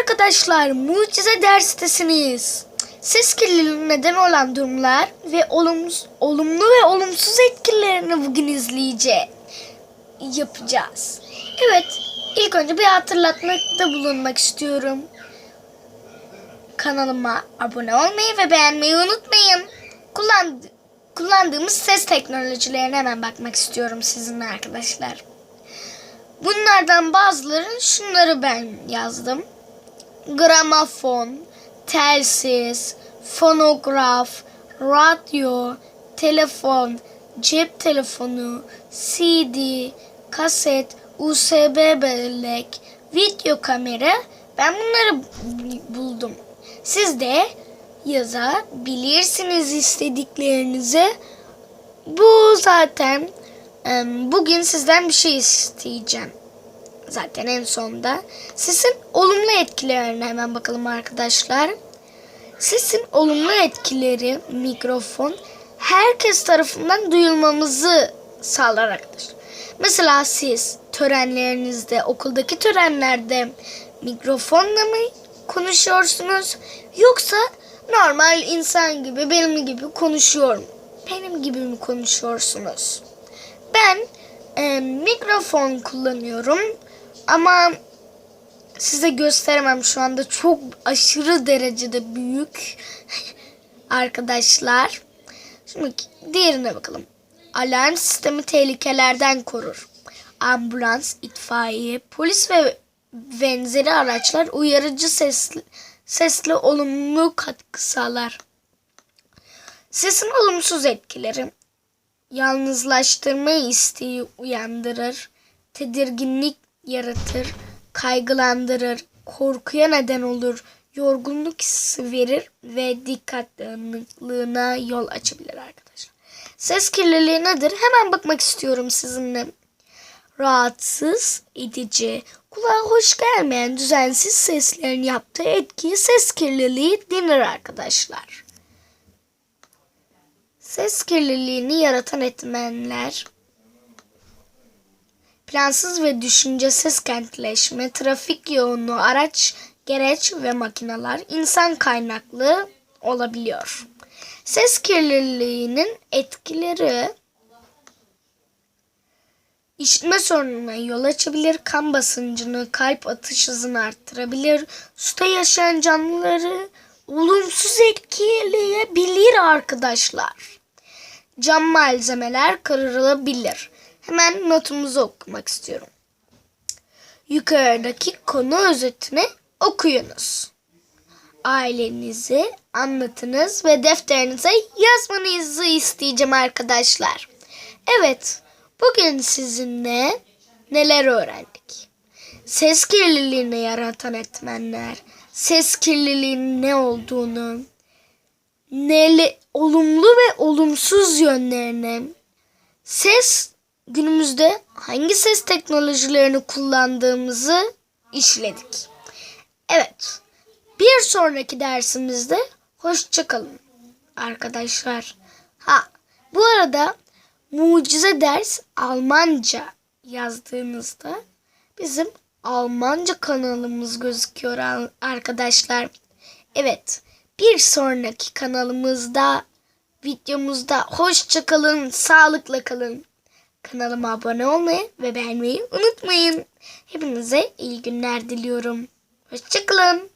arkadaşlar, mucize derstesiniz. Ses kirliliği neden olan durumlar ve olumsuz, olumlu ve olumsuz etkilerini bugün izleyeceğiz. Yapacağız. Evet, ilk önce bir hatırlatmakta bulunmak istiyorum. Kanalıma abone olmayı ve beğenmeyi unutmayın. Kullandı, kullandığımız ses teknolojilerine hemen bakmak istiyorum sizinle arkadaşlar. Bunlardan bazıları şunları ben yazdım. Gramofon, telsiz, fonograf, radyo, telefon, cep telefonu, CD, kaset, USB bellek, video kamera ben bunları bu- buldum. Siz de yazabilirsiniz istediklerinizi. Bu zaten bugün sizden bir şey isteyeceğim. Zaten en sonda. Sesin olumlu etkilerine hemen bakalım arkadaşlar. Sesin olumlu etkileri mikrofon herkes tarafından duyulmamızı sağlar arkadaşlar. Mesela siz törenlerinizde, okuldaki törenlerde mikrofonla mı konuşuyorsunuz yoksa normal insan gibi benim gibi konuşuyorum. Benim gibi mi konuşuyorsunuz? Ben e, mikrofon kullanıyorum ama size gösteremem şu anda çok aşırı derecede büyük arkadaşlar. Şimdi diğerine bakalım. Alarm sistemi tehlikelerden korur. Ambulans, itfaiye, polis ve benzeri araçlar uyarıcı sesli, sesli olumlu katkı sağlar. Sesin olumsuz etkileri yalnızlaştırma isteği uyandırır, tedirginlik yaratır, kaygılandırır, korkuya neden olur, yorgunluk hissi verir ve dikkat dağınıklığına yol açabilir arkadaşlar. Ses kirliliği nedir? Hemen bakmak istiyorum sizinle. Rahatsız edici, kulağa hoş gelmeyen düzensiz seslerin yaptığı etkiye ses kirliliği denir arkadaşlar. Ses kirliliğini yaratan etmenler plansız ve düşüncesiz kentleşme, trafik yoğunluğu, araç, gereç ve makineler insan kaynaklı olabiliyor. Ses kirliliğinin etkileri işitme sorununa yol açabilir, kan basıncını, kalp atış hızını arttırabilir, suda yaşayan canlıları olumsuz etkileyebilir arkadaşlar. Cam malzemeler kırılabilir. Hemen notumuzu okumak istiyorum. Yukarıdaki konu özetini okuyunuz. Ailenizi anlatınız ve defterinize yazmanızı isteyeceğim arkadaşlar. Evet, bugün sizinle neler öğrendik? Ses kirliliğini yaratan etmenler, ses kirliliğinin ne olduğunu, neli, olumlu ve olumsuz yönlerini, ses günümüzde hangi ses teknolojilerini kullandığımızı işledik. Evet, bir sonraki dersimizde hoşçakalın arkadaşlar. Ha, bu arada mucize ders Almanca yazdığınızda bizim Almanca kanalımız gözüküyor ar- arkadaşlar. Evet, bir sonraki kanalımızda, videomuzda hoşça kalın, sağlıkla kalın. Kanalıma abone olmayı ve beğenmeyi unutmayın. Hepinize iyi günler diliyorum. Hoşçakalın.